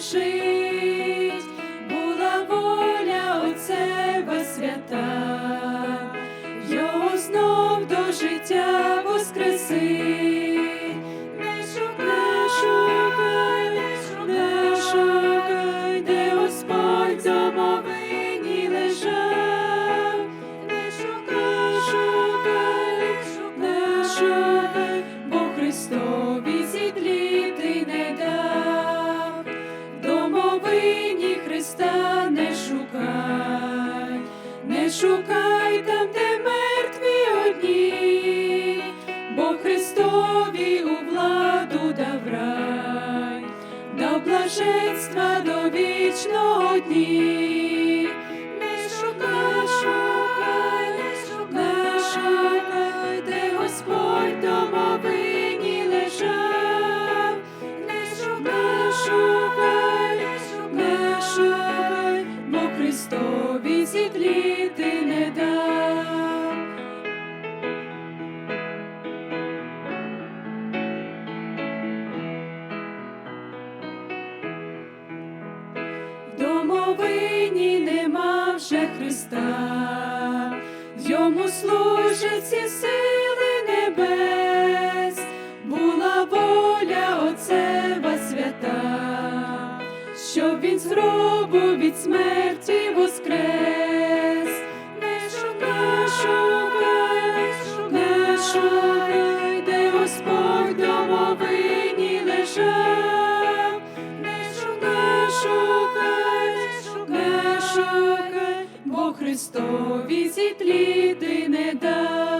жить, була воля Отцева свята, його знов до життя воскресив. повинні Христа не шукай, не шукай там, де мертві одні, бо Христові у владу дав рай, до блаженства до вічного дні. Домовині нема вже Христа, йому служать ці сили небес, була воля Отцева свята, щоб він з гробу від смерті воскрес. бо Христові зітліти не дай.